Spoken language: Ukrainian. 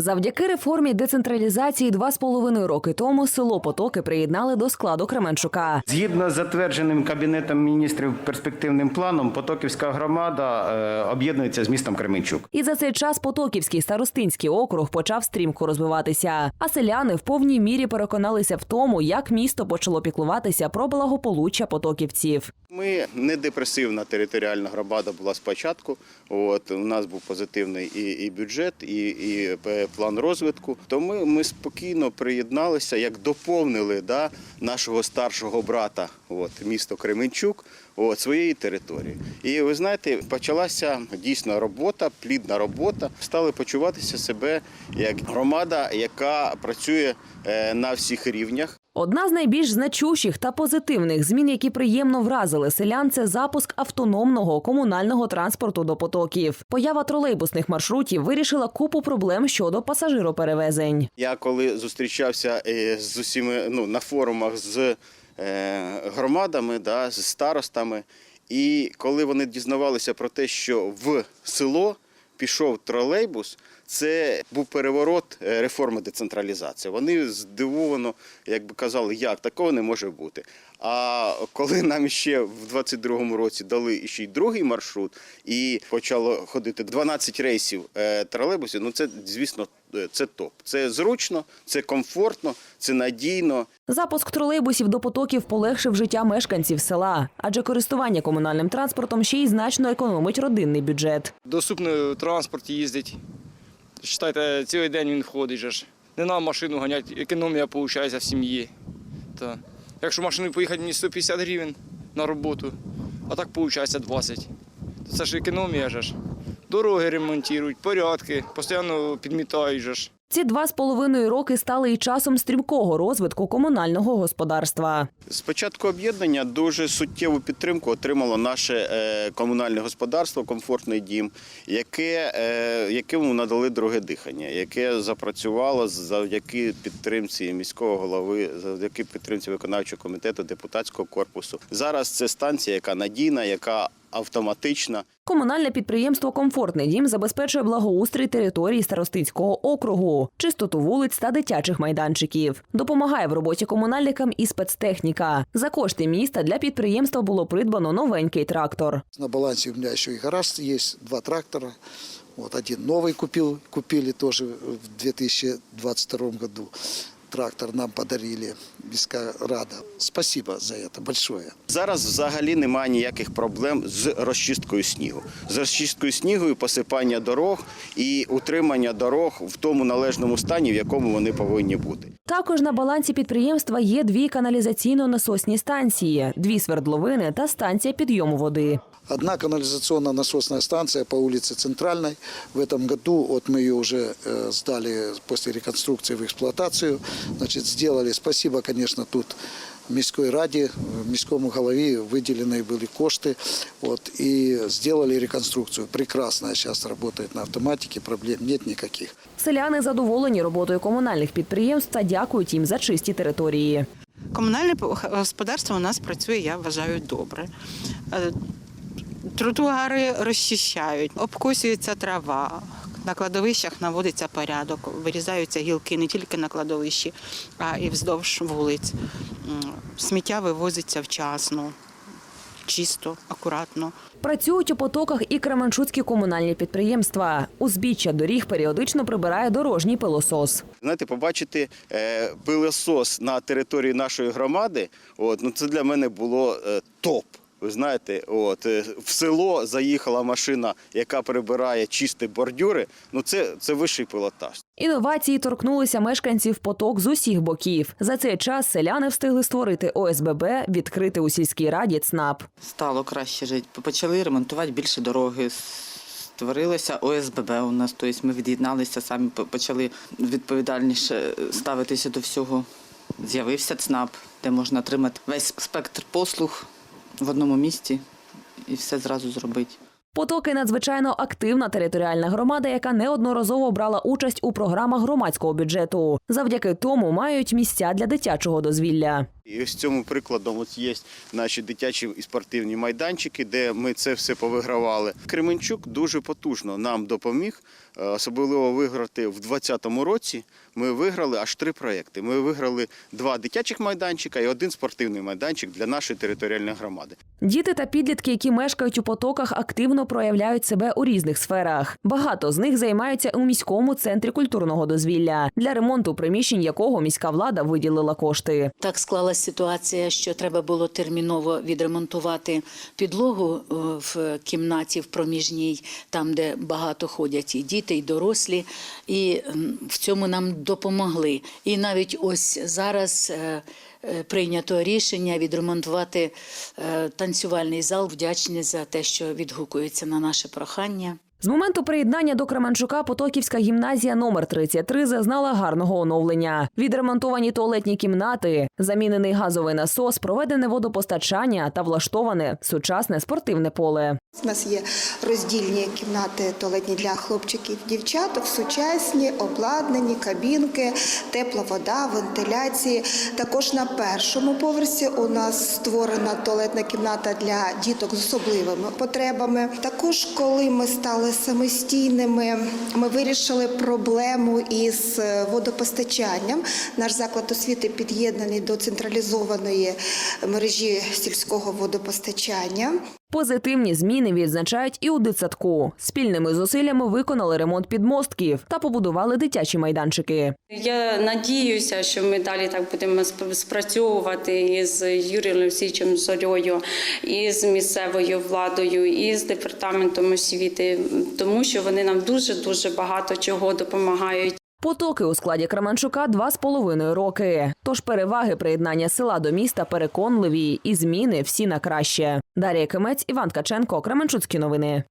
Завдяки реформі децентралізації два з половиною роки тому село Потоки приєднали до складу Кременчука. Згідно з затвердженим кабінетом міністрів перспективним планом, Потоківська громада е, об'єднується з містом Кременчук. І за цей час Потоківський старостинський округ почав стрімко розвиватися. А селяни в повній мірі переконалися в тому, як місто почало піклуватися про благополуччя потоківців. Ми не депресивна територіальна громада була спочатку. От у нас був позитивний і, і бюджет, і, і е, план розвитку. Тому ми спокійно приєдналися, як доповнили да, нашого старшого брата, от місто Кременчук, от своєї території. І ви знаєте, почалася дійсно робота, плідна робота. Стали почуватися себе як громада, яка працює е, на всіх рівнях. Одна з найбільш значущих та позитивних змін, які приємно вразили селян, це запуск автономного комунального транспорту до потоків. Поява тролейбусних маршрутів вирішила купу проблем щодо пасажироперевезень. Я коли зустрічався е, з усіми ну, на форумах з е, громадами, да, з старостами, і коли вони дізнавалися про те, що в село пішов тролейбус, це був переворот е, реформи децентралізації. Вони здивовано, як би казали, як такого не може бути. А коли нам ще в 22-му році дали ще й другий маршрут, і почало ходити 12 рейсів е, тролейбусів, ну це звісно е, це топ. Це зручно, це комфортно, це надійно. Запуск тролейбусів до потоків полегшив життя мешканців села, адже користування комунальним транспортом ще й значно економить родинний бюджет. доступний транспорт їздить. Считайте, цілий день він ходить. же ж. Не нам машину ганять, економія виходить в сім'ї. Та. Якщо машиною поїхати мені 150 гривень на роботу, а так виходить 20. То це ж економія ж. Дороги ремонтують, порядки, постійно підмітають же ж. Ці два з половиною роки стали і часом стрімкого розвитку комунального господарства. З початку об'єднання дуже суттєву підтримку отримало наше е, комунальне господарство Комфортний дім, яке, е, якому надали друге дихання, яке запрацювало завдяки підтримці міського голови, завдяки підтримці виконавчого комітету, депутатського корпусу. Зараз це станція, яка надійна, яка автоматична. Комунальне підприємство Комфортний дім забезпечує благоустрій території старостинського округу, чистоту вулиць та дитячих майданчиків. Допомагає в роботі комунальникам і спецтехніка. За кошти міста для підприємства було придбано новенький трактор. На балансе у меня еще и гараж есть, два трактора. Вот один новый купил, купили тоже в 2022 году. Трактор нам подарили, Міська рада. Спасибо за это большое. Зараз взагалі немає ніяких проблем з розчисткою снігу. З розчисткою снігу і посипання дорог і утримання дорог в тому належному стані, в якому вони повинні бути. Також на балансі підприємства є дві каналізаційно-насосні станції, дві свердловини та станція підйому води. Одна канализационно-насосная станция по улице Центральной. В этом году вот мы ее уже э, сдали после реконструкции в эксплуатацию. Значит, сделали. Спасибо, конечно, тут міської раді, міському голові виділені були кошти. От, і сделали реконструкцію. Прекрасно зараз працює на автоматиці, проблем нет никаких. Селяни задоволені роботою комунальних підприємств та дякують їм за чисті території. Комунальне господарство у нас працює, я вважаю, добре. Тротуари розчищають, обкосюється трава. На кладовищах наводиться порядок, вирізаються гілки не тільки на кладовищі, а і вздовж вулиць. Сміття вивозиться вчасно, чисто, акуратно. Працюють у потоках і кременчуцькі комунальні підприємства. Узбіччя доріг періодично прибирає дорожній пилосос. Знаєте, побачити е, пилосос на території нашої громади, от, ну це для мене було е, топ. Ви знаєте, от е, в село заїхала машина, яка прибирає чисті бордюри. Ну це, це вищий пілотаж. Інновації торкнулися мешканців поток з усіх боків. За цей час селяни встигли створити ОСББ, відкрити у сільській раді ЦНАП. стало краще жити. Почали ремонтувати більше дороги. Створилося ОСББ у нас, тобто ми від'єдналися, самі почали відповідальніше ставитися до всього. З'явився ЦНАП, де можна отримати весь спектр послуг в одному місці і все зразу зробити. Потоки надзвичайно активна територіальна громада, яка неодноразово брала участь у програмах громадського бюджету. Завдяки тому мають місця для дитячого дозвілля. І ось цьому прикладом ось є наші дитячі і спортивні майданчики, де ми це все повигравали. Кременчук дуже потужно нам допоміг, е, особливо виграти в 2020 році. Ми виграли аж три проекти. Ми виграли два дитячих майданчика і один спортивний майданчик для нашої територіальної громади. Діти та підлітки, які мешкають у потоках, активно проявляють себе у різних сферах. Багато з них займаються у міському центрі культурного дозвілля, для ремонту приміщень якого міська влада виділила кошти. Так склалася ситуація, що треба було терміново відремонтувати підлогу е, в кімнаті в проміжній, там де багато ходять і діти, і дорослі, і в цьому нам допомогли. І навіть ось зараз. е, е, Прийнято рішення відремонтувати танцювальний зал. Вдячні за те, що відгукуються на наше прохання. З моменту приєднання до Кременчука Потоківська гімназія номер 33 зазнала гарного оновлення. Відремонтовані туалетні кімнати, замінений газовий насос, проведене водопостачання та влаштоване сучасне спортивне поле. У нас є роздільні кімнати туалетні для хлопчиків дівчаток, сучасні, обладнані, кабінки, тепла вода, вентиляції. Також на першому поверсі у нас створена туалетна кімната для діток з особливими потребами. Також, коли ми стали самостійними, ми вирішили проблему із водопостачанням. Наш заклад освіти під'єднаний до централізованої мережі сільського водопостачання. Позитивні зміни відзначають і у дитсадку. Спільними зусиллями виконали ремонт підмостків та побудували дитячі майданчики. Я надіюся, що ми далі так будемо сп- спрацьовувати із Юрієм Олексійовичем Зорьою, і з місцевою владою, і з департаментом освіти, тому що вони нам дуже дуже багато чого допомагають. Потоки у складі Кременчука два з половиною роки. Тож переваги приєднання села до міста переконливі і зміни всі на краще. Дар'я Кимець, Іван Ткаченко, Кременчуцькі новини.